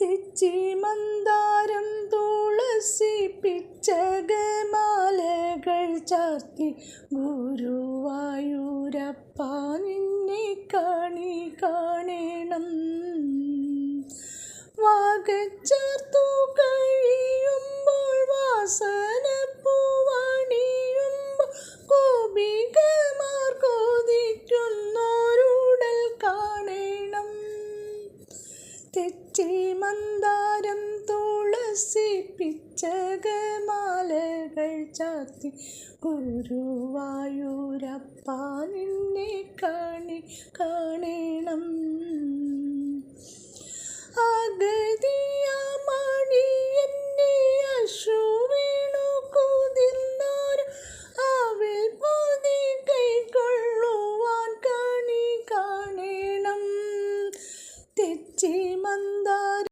തെച്ചി മന്ദാരം തുളസി പിച്ചകമാലകൾ ചാർത്തി ഗുരുവായൂരപ്പ നിന്നെ കാണി കാണണം. വാഗച്ചാർത്തു കഴിയുമ്പോൾ വാസന തെച്ചി മന്ദാരം തുളസി പിച്ചകമാലകൾ ചാത്തി ഗുരുവായൂരപ്പ നിന്നെ കാണി കാണണം ಮಂದಾರ